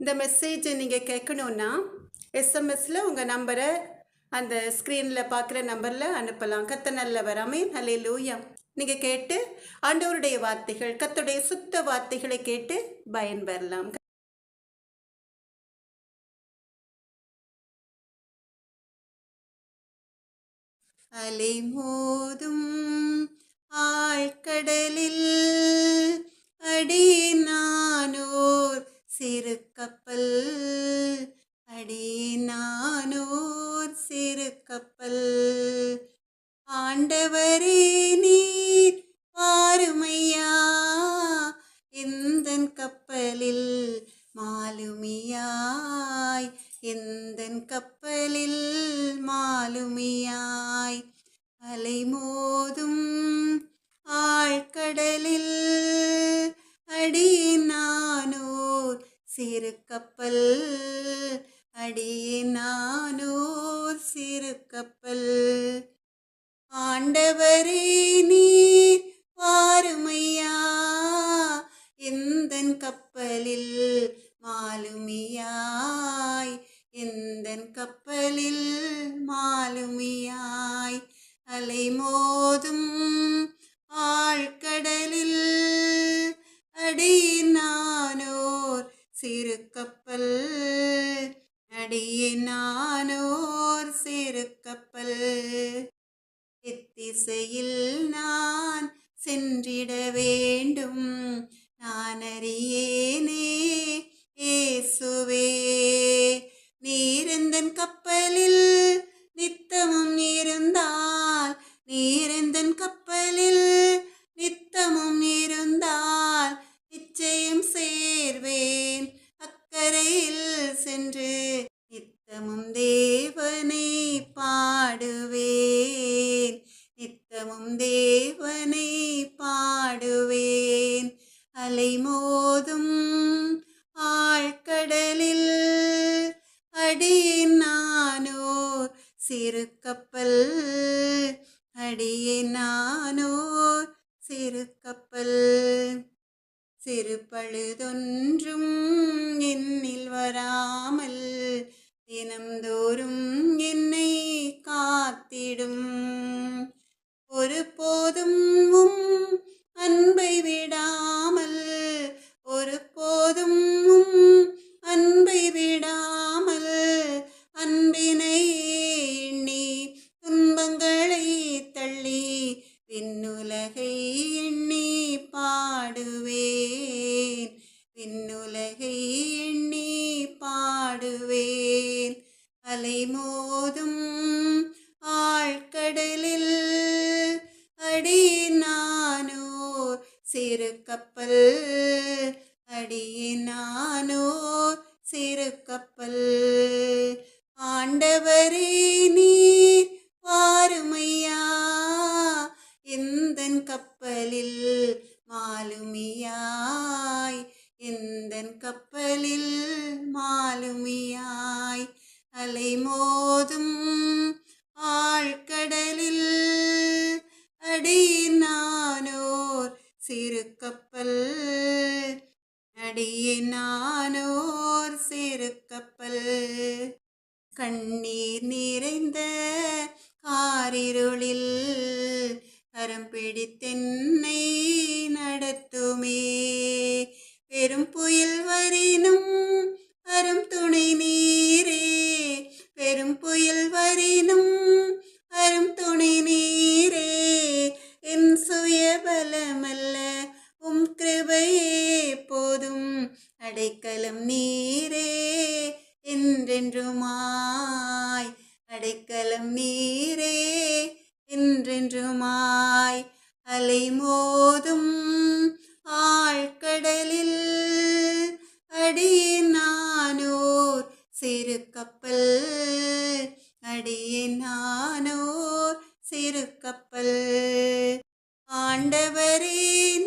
இந்த மெசேஜை நீங்கள் கேட்கணுன்னா எஸ்எம்எஸில் உங்கள் நம்பரை அந்த ஸ்க்ரீனில் பார்க்குற நம்பரில் அனுப்பலாம். கத்த நல்லவர் வராமே நல்ல லூயா நீங்கள் கேட்டு ஆண்டவருடைய வார்த்தைகள் கத்துடைய சுத்த வார்த்தைகளை கேட்டு பயன்பெறலாம் அலை மோதும் ஆழ்கடலில் அடி நானோர் சிறு கப்பல் அடி நானோ கப்பல் ஆண்டவரே நீ திசையில் நான் சென்றிட வேண்டும். நான் அறியேனே ஏசுவே நீரந்தன் கப்பலில் நித்தமும் இருந்தால் நீரந்தன் கப்பலில் நித்தமும் இருந்தால் நிச்சயம் சேர்வேன். அக்கறையில் சென்று நித்தமும் தேவனை பாடுவேன். நித்தமும் கப்பல் அடியே சிறு கப்பல் ஆண்டவரே நீர் வாருமையா எந்தன் கப்பலில் மாலுமியாய்? எந்தன் கப்பலில் மாலுமியாய்? அலைமோதும் ஆழ்கடலில் அடியினானோர்? சிறு கப்பல் அடியே நானோர் சிறு கண்ணீர் நிறைந்த காரிருளில் கரம் பிடித்தென்னை நடத்துமே. பெரும் புயல் வரினும் அரும் துணை நீரே. பெரும் புயல் வரினும் அரும் துணை நீரே. என் சுய பலமல்ல அடைக்கலம் நீரே என்றென்றுமாய். அடைக்கலம் நீரே என்றென்றுமாய். அலை மோதும் ஆழ்கடலில் அடியே நானோர். சிறு கப்பல் அடியே நானோர். சிறு கப்பல் ஆண்டவரே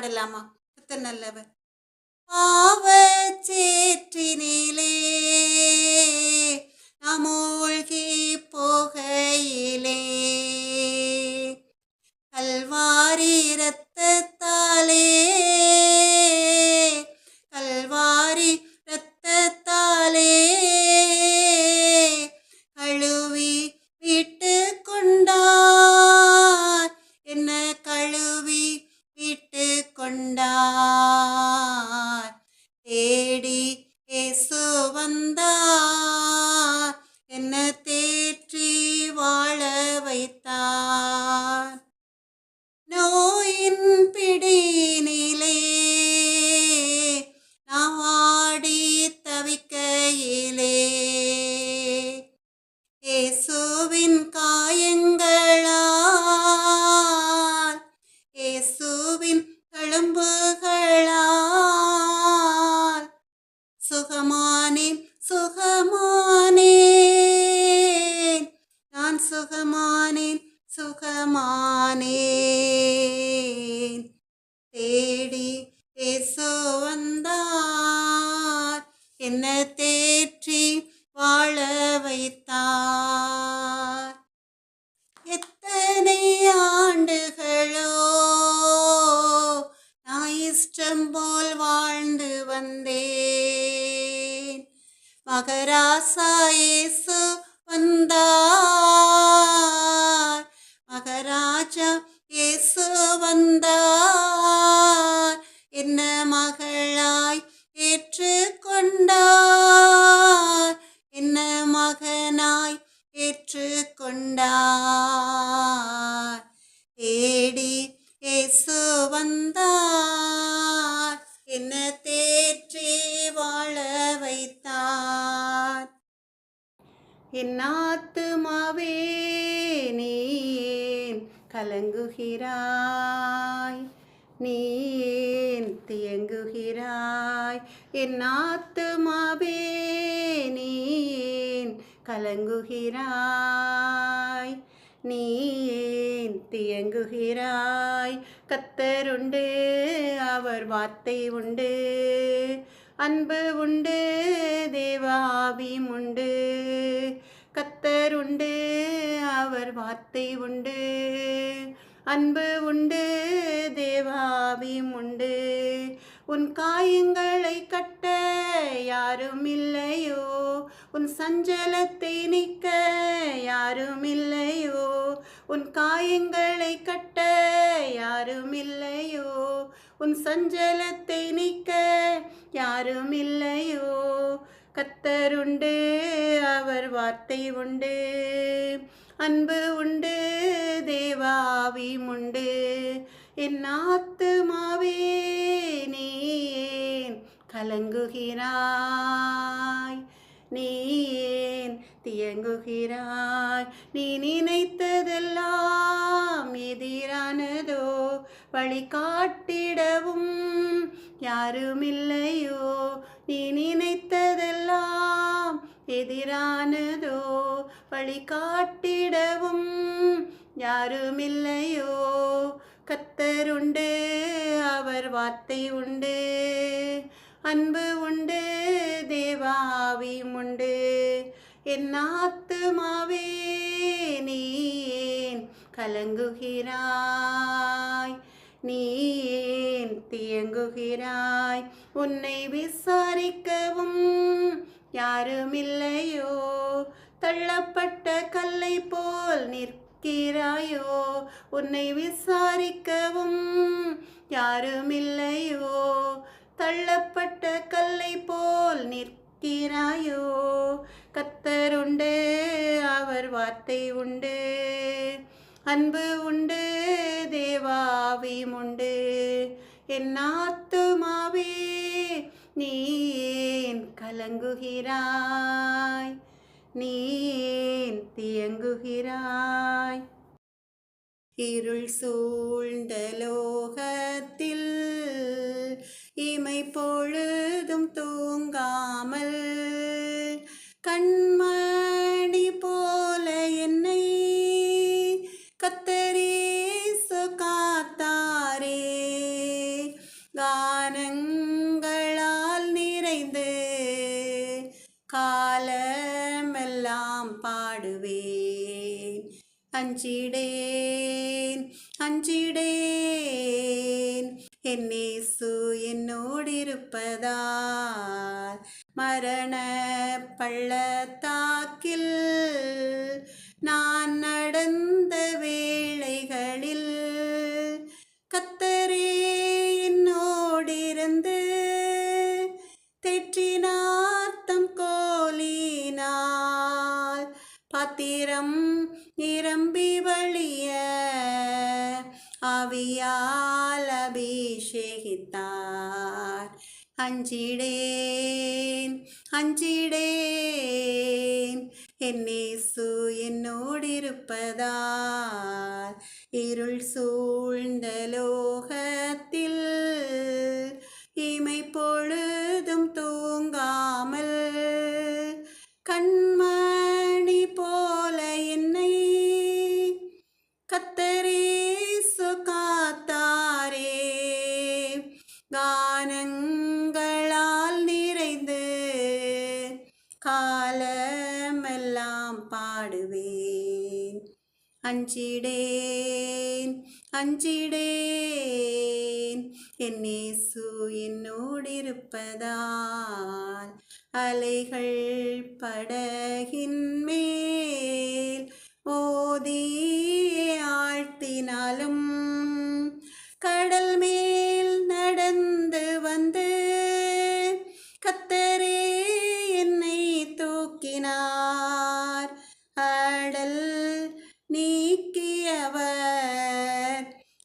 பாடலாமா? கர்த்தர் நல்லவர். பாவச்சே இயேசு வந்தார். என்ன தேற்றி வாழ வைத்தார். எத்தனை ஆண்டுகளோ நான் இஷ்டம் போல் வாழ்ந்து வந்தேன். மகராசா இயேசு வந்தார். மகராஜா இயேசு வந்தார். என்ன மகளாய் ஏற்றுக்கொண்டார்? என்ன மகனாய் ஏற்றுக்கொண்டார்? தேடி ஏசு வந்தார். என்ன தேற்றி வாழ வைத்தார்? என் ஆத்துமாவே நீ கலங்குகிறாய்? நீ தியங்குகிறாய். என் ஆத்துமாவே நீ கலங்குகிறாய். நீ ஏன் தியங்குகிறாய். கத்தருண்டு அவர் வார்த்தை உண்டு. அன்பு உண்டு தேவாவியும் உண்டு. கத்தர் உண்டு அவர் வார்த்தை உண்டு. அன்பு உண்டு தேவாவியும் உண்டு. உன் காயங்களை கட்ட யாரும் இல்லையோ உன் சஞ்சலத்தை நீக்க யாரும் இல்லையோ உன் காயங்களை கட்ட யாரும் இல்லையோ உன் சஞ்சலத்தை நீக்க யாரும் இல்லையோ கத்தருண்டு அவர் வார்த்தை உண்டு. அன்பு உண்டு தேவாவி உண்டு. என் ஆத்துமாவே நீ ஏன் கலங்குகிறாய்? நீ ஏன் தியங்குகிறாய்? நீ நினைத்ததெல்லாம் எதிரானதோ? வழி காட்டிடவும் யாருமில்லையோ? நீ நினைத்ததெல்லாம் எதிரானதோ? வழி வழிகாட்டிடவும் யாருமில்லையோ. கத்தருண்டு அவர் வார்த்தை உண்டு. அன்பு உண்டு தேவாவியும் உண்டு. என் ஆத்துமாவே நீ ஏன் கலங்குகிறாய்? நீ ஏன் தியங்குகிறாய்? உன்னை விசாரிக்கவும் யாருமில்லையோ. தள்ளப்பட்ட கல்லை போல் நிற்கிறாயோ? உன்னை விசாரிக்கவும் யாருமில்லையோ? தள்ளப்பட்ட கல்லை போல் நிற்கிறாயோ? கத்தருண்டு அவர் வார்த்தை உண்டு. அன்பு உண்டு தேவாவியும் உண்டு. என் ஆத்துமாவே நீ ஏன் கலங்குகிறாய்? நீ தியங்குகிறாய். இருள் சூழ்ந்த லோகத்தில் இமை பொழுதும் தூங்காமல் அஞ்சிடேன் அஞ்சிடேன். என்னேசு என்னோடிருப்பதால் மரண பள்ளத்தாக்கில் நான் அபிஷேகித்தார் அஞ்சிடேன். அஞ்சிடேன் என்னேசு என்னோடிருப்பதால் இருள் சூழ்ந்த லோகத்தில் இமை பொழுதும் அஞ்சிடேன் அஞ்சிடேன். என்னேசு என்னோடிருப்பதால் அலைகள் படகின் மேல் ஓதி ஆழ்த்தினாலும் கடல் மேல் நடந்து வந்து கத்தரே என்னை தூக்கினார்.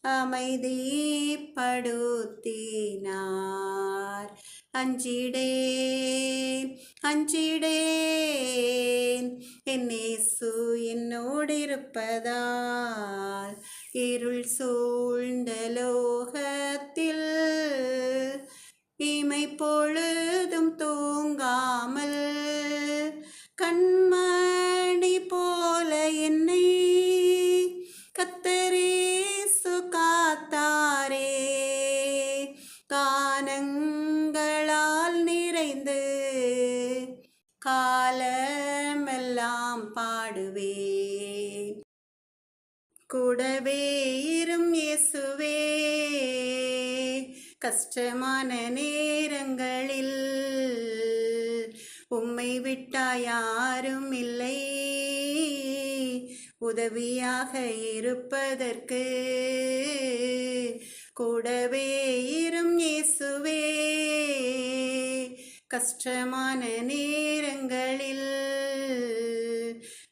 அமைதிப்படுத்தினார். அஞ்சிடேன் அஞ்சிடேன் என்னேசு என்னோடு இருப்பதால் இருள் சூழ்ந்த லோகத்தில் இமை பொழுதும் தூங்காமல் கூடவே இரும் இயேசுவே. கஷ்டமான நேரங்களில் உம்மை விட்டா யாரும் இல்லை. உதவியாக இருப்பதற்கு கூடவே இரும் இயேசுவே. கஷ்டமான நேரங்களில்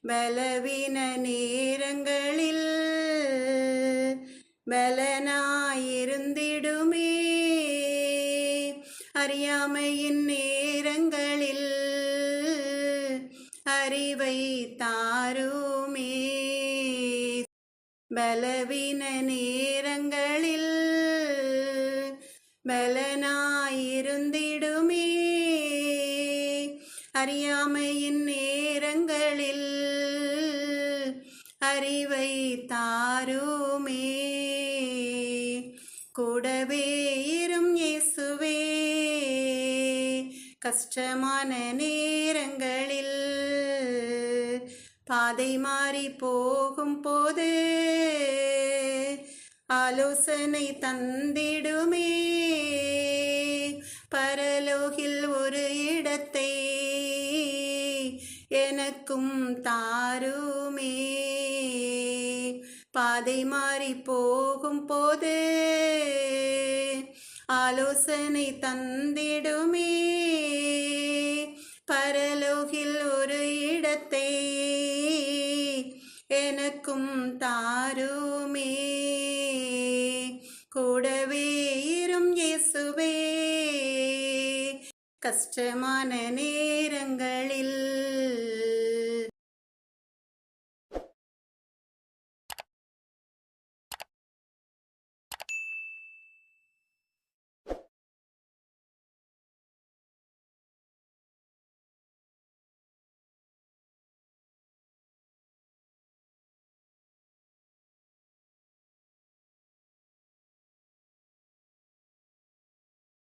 பலவீன பலனாயிருந்திடுமே. அறியாமையின் நேரங்களில் அறிவை தாருமே. பலவீன நேரங்களில் பலனாயிருந்திடுமே. அறியாமை தந்திடுமே. பரலோகில் ஒரு இடத்தை எனக்கும் தாருமே. பாதை மாறி போகும் போது ஆலோசனை தந்திடுமே. இயேசுவே கஷ்டமான நேரங்களில்